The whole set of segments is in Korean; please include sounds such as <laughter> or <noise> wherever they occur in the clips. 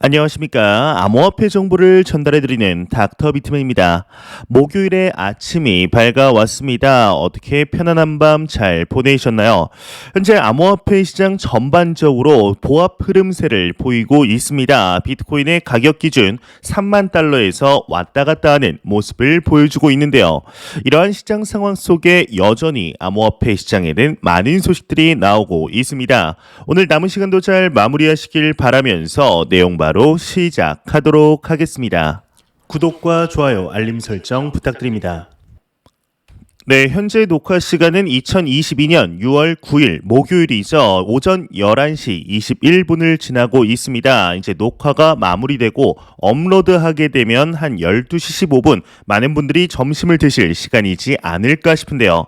안녕하십니까. 암호화폐 정보를 전달해드리는 닥터 비트맨입니다. 목요일에 아침이 밝아왔습니다. 어떻게 편안한 밤 잘 보내셨나요? 현재 암호화폐 시장 전반적으로 보합 흐름세를 보이고 있습니다. 비트코인의 가격 기준 3만 달러에서 왔다 갔다 하는 모습을 보여주고 있는데요. 이러한 시장 상황 속에 여전히 암호화폐 시장에는 많은 소식들이 나오고 있습니다. 오늘 남은 시간도 잘 마무리하시길 바라면서 내용 바로 시작하도록 하겠습니다. 구독과 좋아요, 알림 설정 부탁드립니다. 네, 현재 녹화 시간은 2022년 6월 9일 목요일이죠. 오전 11시 21분을 지나고 있습니다. 이제 녹화가 마무리되고 업로드하게 되면 한 12시 15분 많은 분들이 점심을 드실 시간이지 않을까 싶은데요.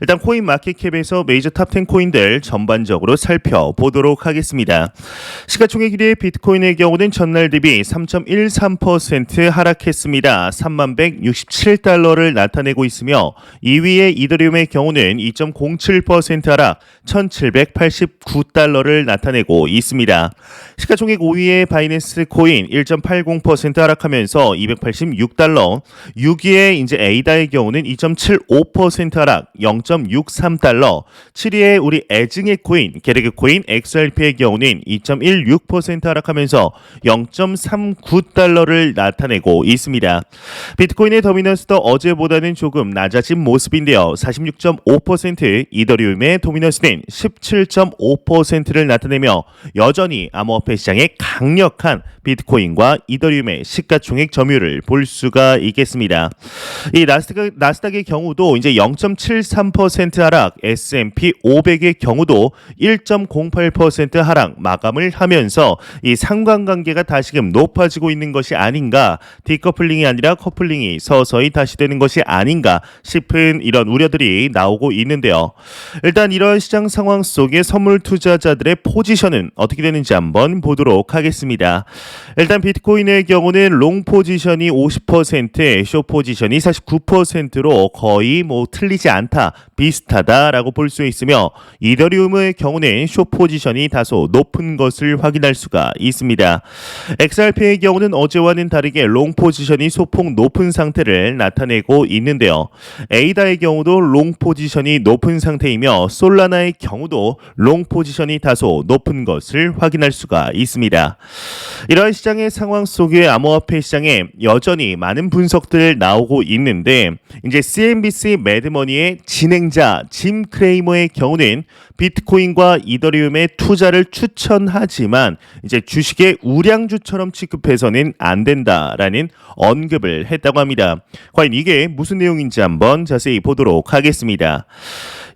일단 코인 마켓캡에서 메이저 탑10 코인들 전반적으로 살펴보도록 하겠습니다. 시가총액 1위의 비트코인의 경우는 전날 대비 3.13% 하락했습니다. 3만 167달러를 나타내고 있으며 2위의 이더리움의 경우는 2.07% 하락 1789달러를 나타내고 있습니다. 시가총액 5위의 바이낸스 코인 1.80% 하락하면서 286달러, 6위의 이제 에이다의 경우는 2.75% 하락 0.63달러, 7위의 우리 애증의 코인 게르그 코인 XRP의 경우는 2.16% 하락하면서 0.39달러를 나타내고 있습니다. 비트코인의 도미넌스도 어제보다는 조금 낮아진 모습 인데요. 46.5% 이더리움의 도미넌스는 17.5%를 나타내며 여전히 암호화폐 시장의 강력한 비트코인과 이더리움의 시가총액 점유율을 볼 수가 있겠습니다. 이 나스닥, 나스닥의 경우도 이제 0.73% 하락, S&P 500의 경우도 1.08% 하락 마감을 하면서 이 상관관계가 다시금 높아지고 있는 것이 아닌가, 디커플링이 아니라 커플링이 서서히 다시 되는 것이 아닌가 싶은 이런 우려들이 나오고 있는데요. 일단 이런 시장 상황 속에 선물 투자자들의 포지션은 어떻게 되는지 한번 보도록 하겠습니다. 일단 비트코인의 경우는 롱 포지션이 50%, 쇼 포지션이 49%로 거의 뭐 틀리지 않다, 비슷하다라고 볼 수 있으며 이더리움의 경우는 쇼 포지션이 다소 높은 것을 확인할 수가 있습니다. XRP의 경우는 어제와는 다르게 롱 포지션이 소폭 높은 상태를 나타내고 있는데요. 에이다의 경우도 롱 포지션이 높은 상태이며 솔라나의 경우도 롱 포지션이 다소 높은 것을 확인할 수가 있습니다. 이러한 시장의 상황 속에 암호화폐 시장에 여전히 많은 분석들 나오고 있는데 이제 CNBC 매드머니의 진행 자 짐 크레이머의 경우는 비트코인과 이더리움의 투자를 추천하지만 이제 주식의 우량주처럼 취급해서는 안 된다라는 언급을 했다고 합니다. 과연 이게 무슨 내용인지 한번 자세히 보도록 하겠습니다.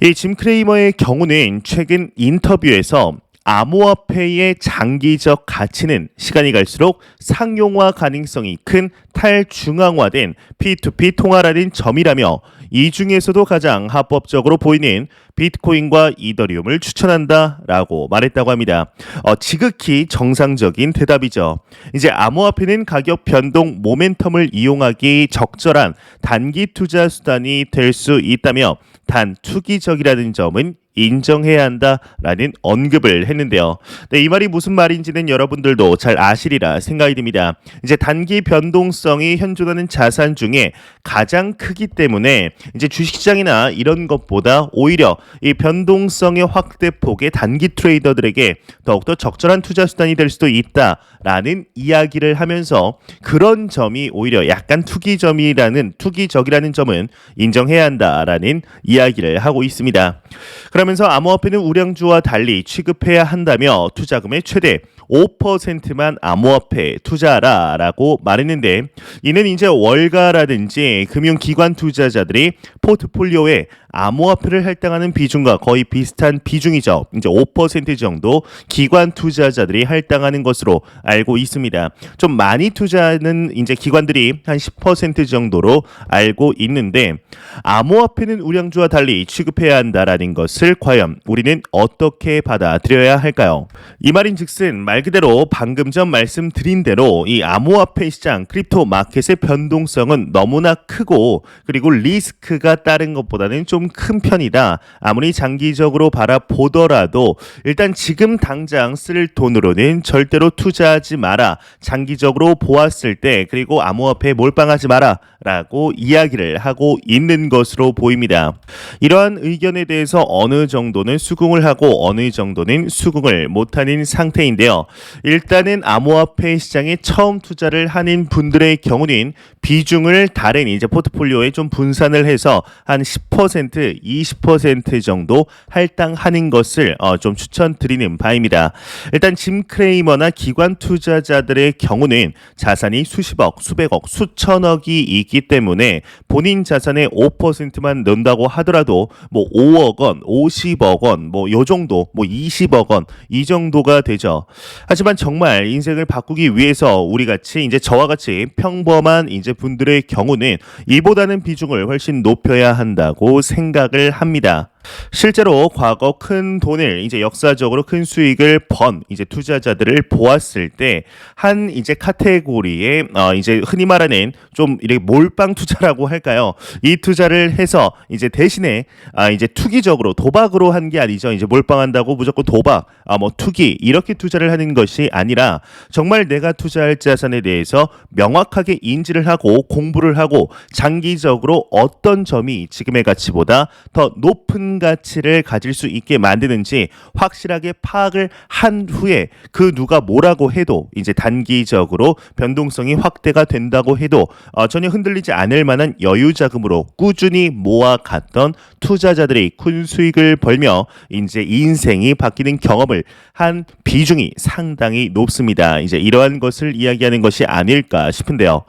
이 짐 크레이머의 경우는 최근 인터뷰에서 암호화폐의 장기적 가치는 시간이 갈수록 상용화 가능성이 큰 탈중앙화된 P2P 통화라는 점이라며 이 중에서도 가장 합법적으로 보이는 비트코인과 이더리움을 추천한다라고 말했다고 합니다. 어, 지극히 정상적인 대답이죠. 이제 암호화폐는 가격 변동 모멘텀을 이용하기 적절한 단기 투자 수단이 될 수 있다며 단 투기적이라는 점은 인정해야 한다라는 언급을 했는데요. 네, 이 말이 무슨 말인지는 여러분들도 잘 아시리라 생각이 듭니다. 이제 단기 변동성이 현존하는 자산 중에 가장 크기 때문에 이제 주식시장이나 이런 것보다 오히려 이 변동성의 확대폭의 단기 트레이더들에게 더욱더 적절한 투자 수단이 될 수도 있다라는 이야기를 하면서 그런 점이 오히려 약간 투기점이라는 투기적이라는 점은 인정해야 한다라는 이야기를 하고 있습니다. 그 러면서 암호화폐는 우량주와 달리 취급해야 한다며 투자금의 최대 5%만 암호화폐 투자하라 라고 말했는데 이는 이제 월가라든지 금융기관 투자자들이 포트폴리오에 암호화폐를 할당하는 비중과 거의 비슷한 비중이죠. 이제 5% 정도 기관 투자자들이 할당하는 것으로 알고 있습니다. 좀 많이 투자하는 이제 기관들이 한 10% 정도로 알고 있는데 암호화폐는 우량주와 달리 취급해야 한다라는 것을 과연 우리는 어떻게 받아들여야 할까요? 이 말인즉슨 말 그대로 방금 전 말씀드린 대로 이 암호화폐 시장 크립토 마켓의 변동성은 너무나 크고 그리고 리스크가 따른 것보다는 좀좀 큰 편이다. 아무리 장기적으로 바라보더라도 일단 지금 당장 쓸 돈으로는 절대로 투자하지 마라. 장기적으로 보았을 때 그리고 암호화폐에 몰빵하지 마라. 라고 이야기를 하고 있는 것으로 보입니다. 이러한 의견에 대해서 어느 정도는 수긍을 하고 어느 정도는 수긍을 못하는 상태인데요. 일단은 암호화폐 시장에 처음 투자를 하는 분들의 경우는 비중을 다른 이제 포트폴리오에 좀 분산을 해서 한 10%, 20% 정도 할당하는 것을 어, 좀 추천드리는 바입니다. 일단 짐 크레이머나 기관 투자자들의 경우는 자산이 수십억, 수백억, 수천억이 있기 때문에 본인 자산의 5%만 넣는다고 하더라도 뭐 5억 원, 50억 원, 뭐 요 정도, 뭐 20억 원 이 정도가 되죠. 하지만 정말 인생을 바꾸기 위해서 우리 같이 이제 저와 같이 평범한 이제 분들의 경우는 이보다는 비중을 훨씬 높여야 한다고 생각 을 합니다. 실제로 과거 큰 돈을 이제 역사적으로 큰 수익을 번 이제 투자자들을 보았을 때 한 이제 카테고리에 어 이제 흔히 말하는 좀 이렇게 몰빵 투자라고 할까요? 이 투자를 해서 이제 대신에 아 이제 투기적으로 도박으로 한 게 아니죠. 이제 몰빵한다고 무조건 도박, 아 뭐 투기 이렇게 투자를 하는 것이 아니라 정말 내가 투자할 자산에 대해서 명확하게 인지를 하고 공부를 하고 장기적으로 어떤 점이 지금의 가치보다 더 높은 가치를 가질 수 있게 만드는지 확실하게 파악을 한 후에 그 누가 뭐라고 해도 이제 단기적으로 변동성이 확대가 된다고 해도 어, 전혀 흔들리지 않을 만한 여유 자금으로 꾸준히 모아갔던 투자자들이 큰 수익을 벌며 이제 인생이 바뀌는 경험을 한 비중이 상당히 높습니다. 이제 이러한 것을 이야기하는 것이 아닐까 싶은데요.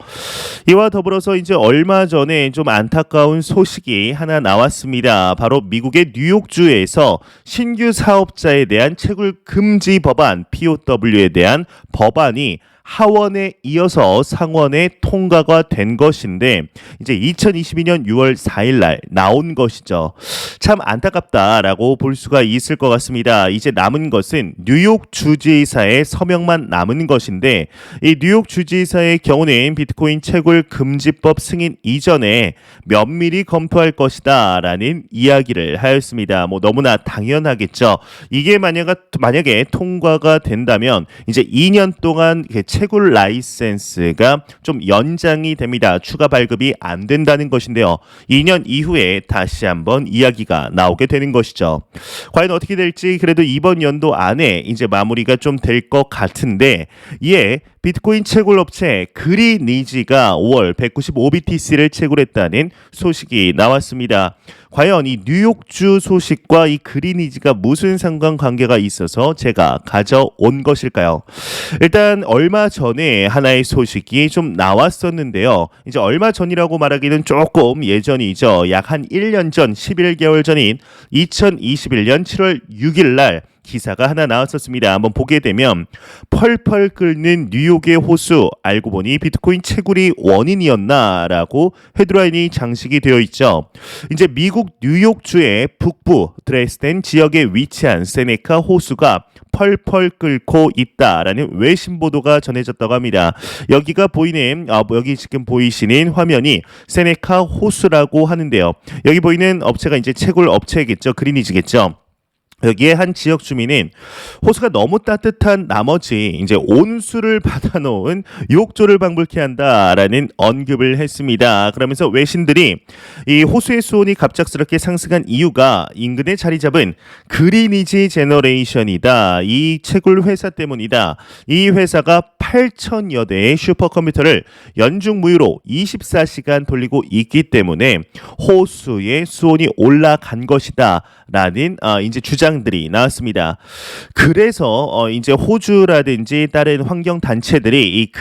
이와 더불어서 이제 얼마 전에 좀 안타까운 소식이 하나 나왔습니다. 바로 미국 의 뉴욕주에서 신규 사업자에 대한 채굴 금지 법안 POW에 대한 법안이 하원에 이어서 상원에 통과가 된 것인데 이제 2022년 6월 4일 날 나온 것이죠. 참 안타깝다라고 볼 수가 있을 것 같습니다. 이제 남은 것은 뉴욕 주지사의 서명만 남은 것인데 이 뉴욕 주지사의 경우는 비트코인 채굴 금지법 승인 이전에 면밀히 검토할 것이다라는 이야기를 하였습니다. 뭐 너무나 당연하겠죠. 이게 만약 만약에 통과가 된다면 이제 2년 동안 채굴 라이센스가 좀 연장이 됩니다. 추가 발급이 안 된다는 것인데요. 2년 이후에 다시 한번 이야기가 나오게 되는 것이죠. 과연 어떻게 될지 그래도 이번 연도 안에 이제 마무리가 좀 될 것 같은데 이에 비트코인 채굴 업체 그리니지가 5월 195BTC를 채굴했다는 소식이 나왔습니다. 과연 이 뉴욕주 소식과 이 그리니지가 무슨 상관관계가 있어서 제가 가져온 것일까요? 일단 얼마 전에 하나의 소식이 좀 나왔었는데요. 이제 얼마 전이라고 말하기는 조금 예전이죠. 약 한 1년 전, 11개월 전인 2021년 7월 6일 날 기사가 하나 나왔었습니다. 한번 보게 되면 펄펄 끓는 뉴욕의 호수 알고 보니 비트코인 채굴이 원인이었나라고 헤드라인이 장식이 되어 있죠. 이제 미국 뉴욕주의 북부 드레스덴 지역에 위치한 세네카 호수가 펄펄 끓고 있다라는 외신 보도가 전해졌다고 합니다. 여기가 보이는 아, 여기 지금 보이시는 화면이 세네카 호수라고 하는데요. 여기 보이는 업체가 이제 채굴 업체겠죠. 그리니지겠죠. 여기에 한 지역 주민은 호수가 너무 따뜻한 나머지 이제 온수를 <laughs> 받아놓은 욕조를 방불케 한다라는 언급을 했습니다. 그러면서 외신들이 이 호수의 수온이 갑작스럽게 상승한 이유가 인근에 자리 잡은 그리니지 제너레이션이다. 이 채굴 회사 때문이다. 이 회사가 8천여 대의 슈퍼컴퓨터를 연중 무휴로 24시간 돌리고 있기 때문에 호수의 수온이 올라간 것이다라는 어, 이제 주장 들이 나왔습니다. 그래서 어, 이제 호주라든지 다른 환경 단체들이 이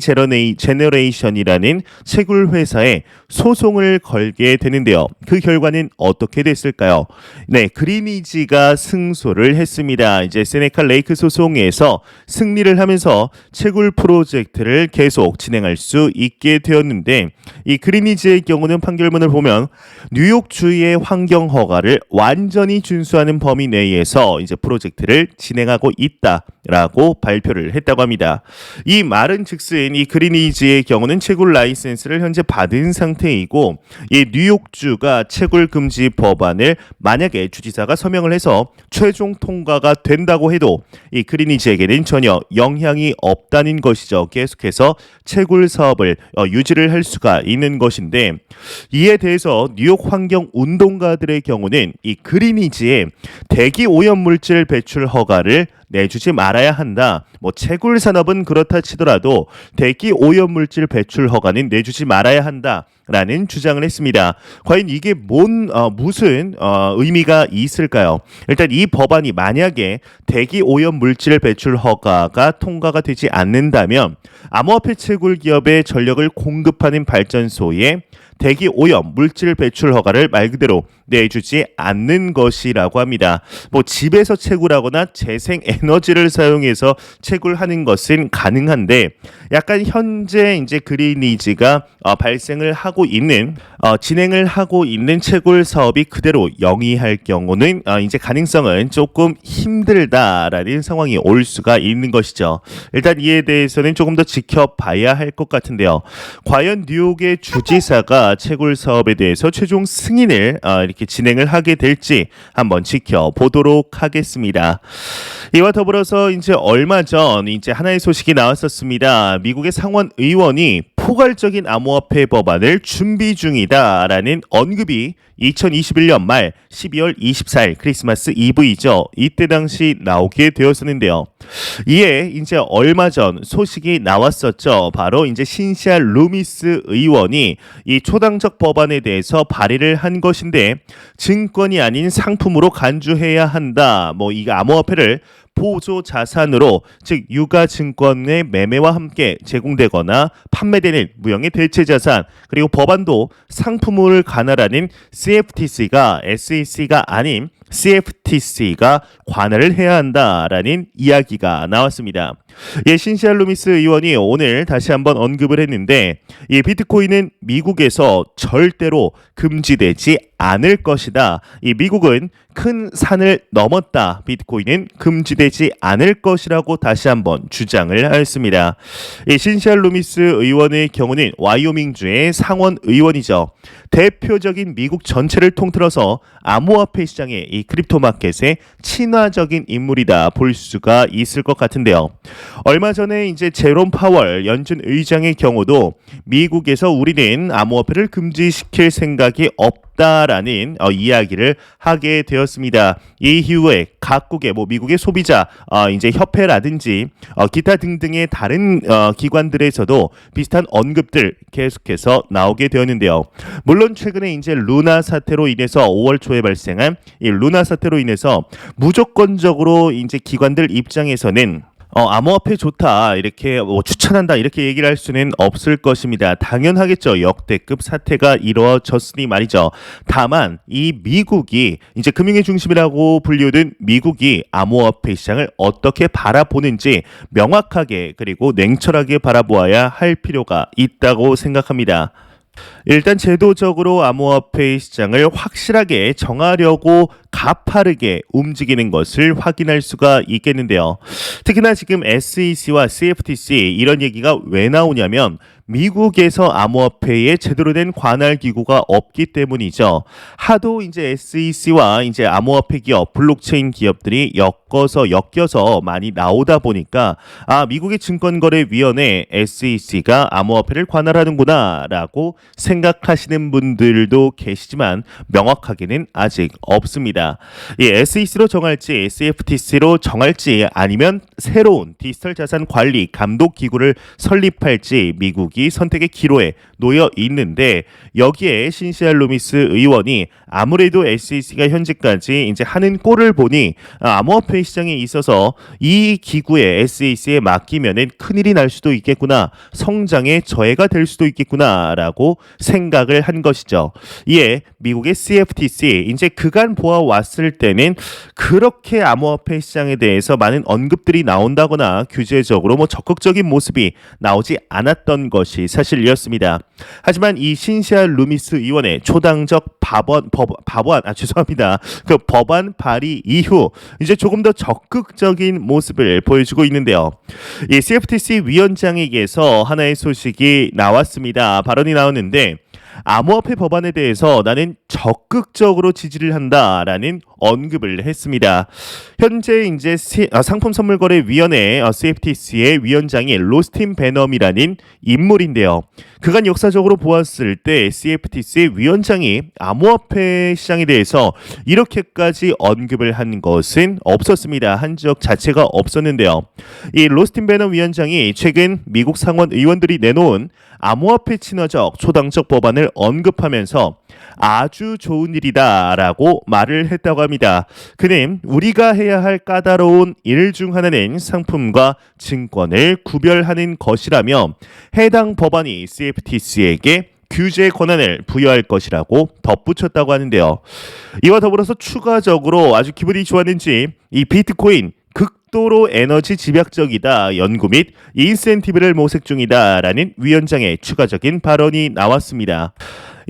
제너레이, 제너레이션이라는 채굴 회사에 소송을 걸게 되는데요. 그 결과는 어떻게 됐을까요? 네, 그리니지가 승소를 했습니다. 이제 세네카 레이크 소송에서 승리를 하면서 채굴 프로젝트를 계속 진행할 수 있게 되었는데 이 그리니지의 경우는 판결문을 보면 뉴욕 주의 환경 허가를 완전히 준수하는 범위 범위 내에서 이제 프로젝트를 진행하고 있다라고 발표를 했다고 합니다. 이 말은 즉슨 이 그리니지의 경우는 채굴 라이센스를 현재 받은 상태이고 이 뉴욕주가 채굴 금지 법안을 만약에 주지사가 서명을 해서 최종 통과가 된다고 해도 이 그리니지에게는 전혀 영향이 없다는 것이죠. 계속해서 채굴 사업을 어, 유지를 할 수가 있는 것인데 이에 대해서 뉴욕 환경 운동가들의 경우는 이 그리니지에 대기 오염 물질 배출 허가를 내주지 말아야 한다. 뭐 채굴 산업은 그렇다 치더라도 대기 오염 물질 배출 허가는 내주지 말아야 한다. 라는 주장을 했습니다. 과연 이게 뭔 어, 무슨 어, 의미가 있을까요? 일단 이 법안이 만약에 대기 오염 물질 배출 허가가 통과가 되지 않는다면 암호화폐 채굴 기업의 전력을 공급하는 발전소에 대기 오염 물질 배출 허가를 말 그대로 내주지 않는 것이라고 합니다. 뭐 집에서 채굴하거나 재생 에너지를 사용해서 채굴하는 것은 가능한데 약간 현재 이제 그리니지가 어, 발생을 하고 있는 어, 진행을 하고 있는 채굴 사업이 그대로 영위할 경우는 어, 이제 가능성은 조금 힘들다라는 상황이 올 수가 있는 것이죠. 일단 이에 대해서는 조금 더 지켜봐야 할 것 같은데요. 과연 뉴욕의 주지사가 채굴 사업에 대해서 최종 승인을 어, 이렇게 진행을 하게 될지 한번 지켜보도록 하겠습니다. 이와 더불어서 이제 얼마 전 이제 하나의 소식이 나왔었습니다. 미국의 상원 의원이 포괄적인 암호화폐 법안을 준비 중이다라는 언급이 2021년 말 12월 24일 크리스마스 이브이죠. 이때 당시 나오게 되었었는데요. 이에 이제 얼마 전 소식이 나왔었죠. 바로 이제 신시아 루미스 의원이 이 초당적 법안에 대해서 발의를 한 것인데 증권이 아닌 상품으로 간주해야 한다. 뭐 이 암호화폐를 보조 자산으로 즉 유가 증권의 매매와 함께 제공되거나 판매되는 무형의 대체 자산 그리고 법안도 상품을 관할하는 CFTC가 SEC가 아닌 CFTC가 관할을 해야 한다라는 이야기가 나왔습니다. 예, 신시알 루미스 의원이 오늘 다시 한번 언급을 했는데 이 비트코인은 미국에서 절대로 금지되지 않을 것이다. 이 미국은 큰 산을 넘었다. 비트코인은 금지되지 않을 것이라고 다시 한번 주장을 하였습니다. 이 신시알 루미스 의원의 경우는 와이오밍주의 상원 의원이죠. 대표적인 미국 전체를 통틀어서 암호화폐 시장의 이 크립토 마켓의 친화적인 인물이다 볼 수가 있을 것 같은데요. 얼마 전에 이제 제롬 파월 연준 의장의 경우도 미국에서 우리는 암호화폐를 금지시킬 생각이 없다 라는 어, 이야기를 하게 되었습니다. 이후에 각국의 뭐 미국의 소비자 어, 이제 협회라든지 어, 기타 등등의 다른 어, 기관들에서도 비슷한 언급들 계속해서 나오게 되었는데요. 물론 최근에 이제 루나 사태로 인해서 5월 초에 발생한 이 루나 사태로 인해서 무조건적으로 이제 기관들 입장에서는 어, 암호화폐 좋다 이렇게 뭐 추천한다 이렇게 얘기를 할 수는 없을 것입니다. 당연하겠죠. 역대급 사태가 이루어졌으니 말이죠. 다만 이 미국이 이제 금융의 중심이라고 불리우는 미국이 암호화폐 시장을 어떻게 바라보는지 명확하게 그리고 냉철하게 바라보아야 할 필요가 있다고 생각합니다. 일단 제도적으로 암호화폐 시장을 확실하게 정하려고 가파르게 움직이는 것을 확인할 수가 있겠는데요. 특히나 지금 SEC와 CFTC 이런 얘기가 왜 나오냐면 미국에서 암호화폐에 제대로 된 관할 기구가 없기 때문이죠. 하도 이제 SEC와 이제 암호화폐 기업, 블록체인 기업들이 엮어서 엮여서 많이 나오다 보니까 아 미국의 증권거래위원회 SEC가 암호화폐를 관할하는구나라고 생각하시는 분들도 계시지만 명확하게는 아직 없습니다. 이 SEC로 정할지 CFTC로 정할지 아니면 새로운 디지털 자산 관리 감독 기구를 설립할지 미국이 선택의 기로에 놓여 있는데 여기에 신시알 루미스 의원이 아무래도 SEC가 현재까지 이제 하는 꼴을 보니 아, 암호화폐 시장에 있어서 이 기구에 SEC에 맡기면은 큰일이 날 수도 있겠구나 성장에 저해가 될 수도 있겠구나라고 생각을 한 것이죠. 이에 미국의 CFTC 이제 그간 보아 왔을 때는 그렇게 암호화폐 시장에 대해서 많은 언급들이 나온다거나 규제적으로 뭐 적극적인 모습이 나오지 않았던 것. 것이 사실이었습니다. 하지만 이 신시아 루미스 의원의 초당적 법안 법, 법안 아 죄송합니다. 그 법안 발의 이후 이제 조금 더 적극적인 모습을 보여주고 있는데요. 이 CFTC 위원장에게서 하나의 소식이 나왔습니다. 발언이 나왔는데 암호화폐 법안에 대해서 나는 적극적으로 지지를 한다라는 언급을 했습니다. 현재 이제 시- 아, 상품 선물 거래 위원회 어, CFTC의 위원장이 로스틴 베넘이라는 인물인데요. 그간 역사적으로 보았을 때 CFTC 위원장이 암호화폐 시장에 대해서 이렇게까지 언급을 한 것은 없었습니다. 한 적 자체가 없었는데요. 이 로스틴 베넘 위원장이 최근 미국 상원 의원들이 내놓은 암호화폐 친화적 초당적 법안을 언급하면서 아주 좋은 일이다 라고 말을 했다고 합니다. 그는 우리가 해야 할 까다로운 일 중 하나는 상품과 증권을 구별하는 것이라며 해당 법안이 CFTC에게 규제 권한을 부여할 것이라고 덧붙였다고 하는데요. 이와 더불어서 추가적으로 아주 기분이 좋았는지 이 비트코인 극도로 에너지 집약적이다 연구 및 인센티브를 모색 중이다라는 위원장의 추가적인 발언이 나왔습니다.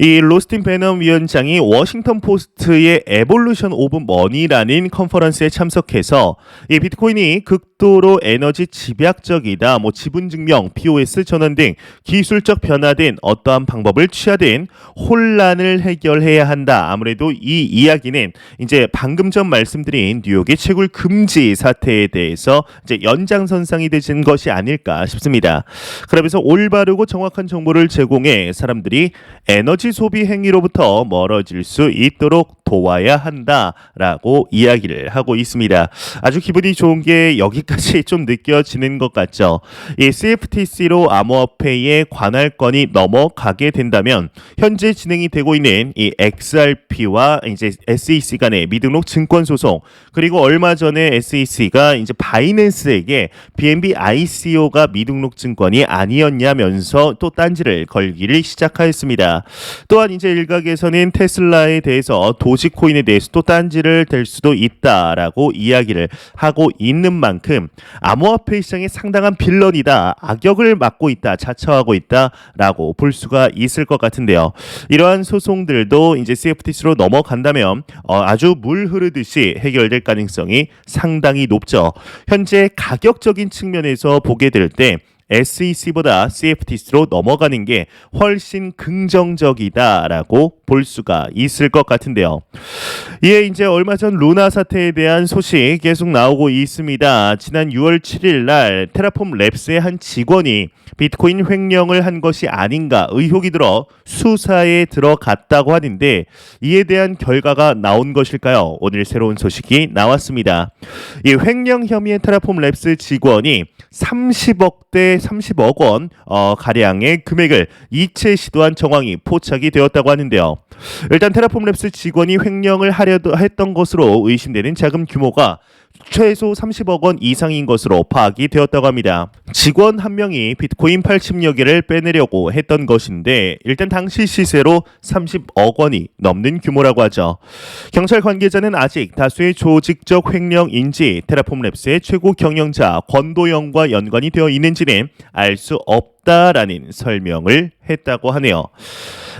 이 로스틴 베넘 위원장이 워싱턴 포스트의 에볼루션 오브 머니라는 컨퍼런스에 참석해서 이 비트코인이 극도로 에너지 집약적이다, 뭐 지분 증명, POS 전환 등 기술적 변화된 어떠한 방법을 취하든 혼란을 해결해야 한다. 아무래도 이 이야기는 이제 방금 전 말씀드린 뉴욕의 채굴 금지 사태에 대해서 이제 연장선상이 되는 것이 아닐까 싶습니다. 그러면서 올바르고 정확한 정보를 제공해 사람들이 에너지 소비 행위로부터 멀어질 수 있도록 도와야 한다라고 이야기를 하고 있습니다. 아주 기분이 좋은 게 여기까지 <laughs> 좀 느껴지는 것 같죠. 이 CFTC로 암호화폐의 관할권이 넘어가게 된다면 현재 진행이 되고 있는 이 XRP와 이제 SEC 간의 미등록 증권 소송 그리고 얼마 전에 SEC가 이제 바이낸스에게 BNB ICO가 미등록 증권이 아니었냐면서 또 딴지를 걸기를 시작하였습니다. 또한 이제 일각에서는 테슬라에 대해서 도지코인에 대해서 또 딴지를 댈 수도 있다라고 이야기를 하고 있는 만큼 암호화폐 시장에 상당한 빌런이다, 악역을 맡고 있다, 자처하고 있다라고 볼 수가 있을 것 같은데요. 이러한 소송들도 이제 CFTC로 넘어간다면 어, 아주 물 흐르듯이 해결될 가능성이 상당히 높죠. 현재 가격적인 측면에서 보게 될 때 SEC보다 CFTC로 넘어가는 게 훨씬 긍정적이다라고 볼 수가 있을 것 같은데요. 이에 이제 얼마 전 루나 사태에 대한 소식 계속 나오고 있습니다. 지난 6월 7일 날 테라폼 랩스의 한 직원이 비트코인 횡령을 한 것이 아닌가 의혹이 들어 수사에 들어갔다고 하는데 이에 대한 결과가 나온 것일까요? 오늘 새로운 소식이 나왔습니다. 이 횡령 혐의의 테라폼 랩스 직원이 30억대 30억 원 어, 가량의 금액을 이체 시도한 정황이 포착이 되었다고 하는데요. 일단 테라폼 랩스 직원이 횡령을 하려도 했던 것으로 의심되는 자금 규모가 최소 30억 원 이상인 것으로 파악이 되었다고 합니다. 직원 한 명이 비트코인 80여 개를 빼내려고 했던 것인데 일단 당시 시세로 30억 원이 넘는 규모라고 하죠. 경찰 관계자는 아직 다수의 조직적 횡령인지 테라폼 랩스의 최고 경영자 권도영과 연관이 되어 있는지는 알 수 없다 라는 설명을 했다고 하네요.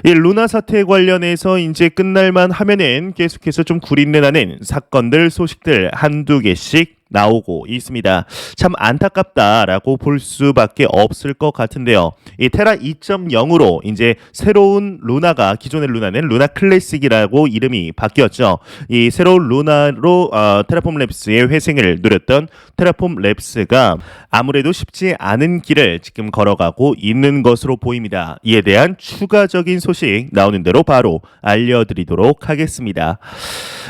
이 루나 사태 관련해서 이제 끝날만 하면은 계속해서 좀 구린내 나는 사건들 소식들 한두 개씩 나오고 있습니다. 참 안타깝다라고 볼 수밖에 없을 것 같은데요. 이 테라 2.0으로 이제 새로운 루나가 기존의 루나는 루나 클래식이라고 이름이 바뀌었죠. 이 새로운 루나로 어, 테라폼 랩스의 회생을 누렸던 테라폼 랩스가 아무래도 쉽지 않은 길을 지금 걸어가고 있는 것으로 보입니다. 이에 대한 추가적인 소식 나오는 대로 바로 알려드리도록 하겠습니다.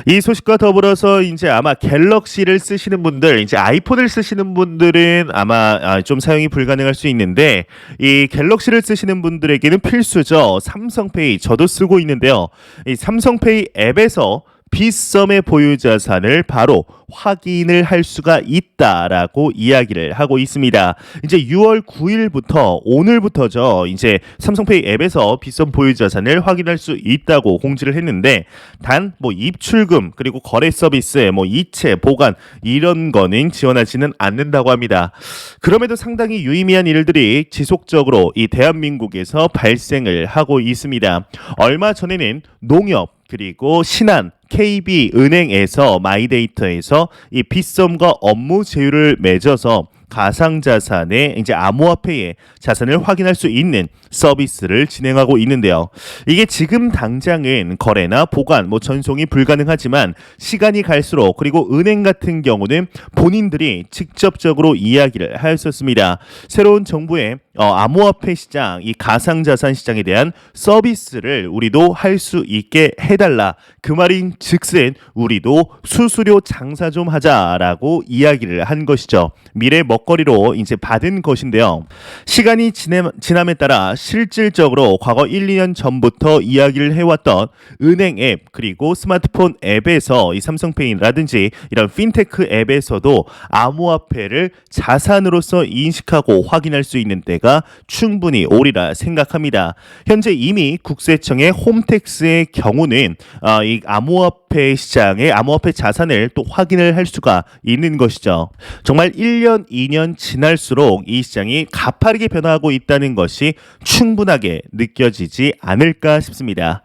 이 소식과 더불어서 이제 아마 갤럭시를 쓰시는 분 들, 이제 아이폰을 쓰시는 분들은 아마 아, 좀 사용이 불가능할 수 있는데 이 갤럭시를 쓰시는 분들에게는 필수죠. 삼성페이 저도 쓰고 있는데요. 이 삼성페이 앱에서 빗썸의 보유 자산을 바로 확인을 할 수가 있다라고 이야기를 하고 있습니다. 이제 6월 9일부터 오늘부터죠. 이제 삼성페이 앱에서 빗썸 보유 자산을 확인할 수 있다고 공지를 했는데 단 뭐 입출금 그리고 거래 서비스 뭐 이체 보관 이런 거는 지원하지는 않는다고 합니다. 그럼에도 상당히 유의미한 일들이 지속적으로 이 대한민국에서 발생을 하고 있습니다. 얼마 전에는 농협 그리고 신한 KB 은행에서 마이데이터에서 이 빗썸과 업무 제휴를 맺어서 가상 자산의 이제 암호화폐의 자산을 확인할 수 있는 서비스를 진행하고 있는데요. 이게 지금 당장은 거래나 보관, 뭐 전송이 불가능하지만 시간이 갈수록 그리고 은행 같은 경우는 본인들이 직접적으로 이야기를 하였었습니다. 새로운 정부의 어, 암호화폐 시장, 이 가상 자산 시장에 대한 서비스를 우리도 할 수 있게 해달라. 그 말인 즉슨 우리도 수수료 장사 좀 하자라고 이야기를 한 것이죠. 미래 먹 거리로 이제 받은 것인데요. 시간이 지남에 따라 실질적으로 과거 1, 2년 전부터 이야기를 해왔던 은행 앱 그리고 스마트폰 앱에서 이 삼성페이라든지 이런 핀테크 앱에서도 암호화폐를 자산으로서 인식하고 확인할 수 있는 때가 충분히 오리라 생각합니다. 현재 이미 국세청의 홈택스의 경우는 어, 이 암호화폐 시장의 암호화폐 자산을 또 확인을 할 수가 있는 것이죠. 정말 1년, 2년 지날수록 이 시장이 가파르게 변화하고 있다는 것이 충분하게 느껴지지 않을까 싶습니다.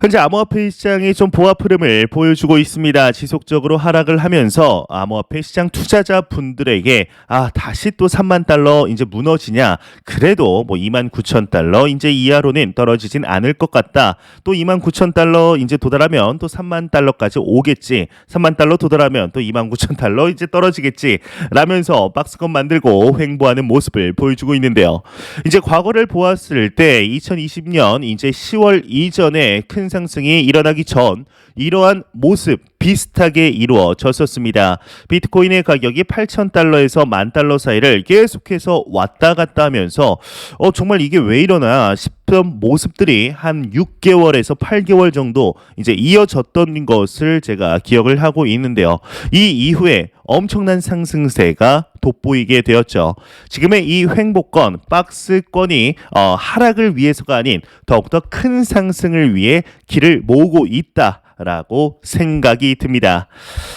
현재 암호화폐 시장이 좀 보합 흐름을 보여주고 있습니다. 지속적으로 하락을 하면서 암호화폐 시장 투자자 분들에게 아 다시 또 3만 달러 이제 무너지냐? 그래도 뭐 2만 9천 달러 이제 이하로는 떨어지진 않을 것 같다. 또 2만 9천 달러 이제 도달하면 또 3만 달러까지 오겠지. 3만 달러 도달하면 또 2만 9천 달러 이제 떨어지겠지. 라면서 박스권 만들고 횡보하는 모습을 보여주고 있는데요. 이제 과거를 보았을 때 2020년 이제 10월 이전에 큰 상승이 일어나기 전 이러한 모습 비슷하게 이루어졌었습니다. 비트코인의 가격이 8,000달러에서 만 달러 사이를 계속해서 왔다 갔다 하면서 어 정말 이게 왜 이러나 싶 던 모습들이 한 6개월에서 8개월 정도 이제 이어졌던 것을 제가 기억을 하고 있는데요. 이 이후에 엄청난 상승세가 돋보이게 되었죠. 지금의 이 횡보권, 박스권이 어, 하락을 위해서가 아닌 더욱더 큰 상승을 위해 길을 모으고 있다. 라고 생각이 듭니다.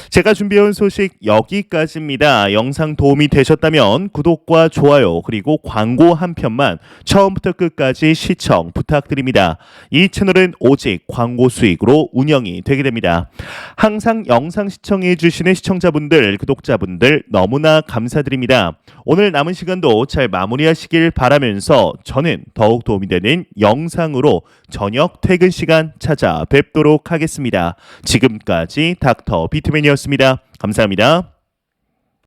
제가 준비해온 소식 여기까지입니다. 영상 도움이 되셨다면 구독과 좋아요 그리고 광고 한 편만 처음부터 끝까지 시청 부탁드립니다. 이 채널은 오직 광고 수익으로 운영이 되게 됩니다. 항상 영상 시청해 주시는 시청자분들, 구독자분들 너무나 감사드립니다. 오늘 남은 시간도 잘 마무리하시길 바라면서 저는 더욱 도움이 되는 영상으로 저녁 퇴근 시간 찾아뵙도록 하겠 습니다. 지금까지 닥터 비트맨이었습니다. 감사합니다.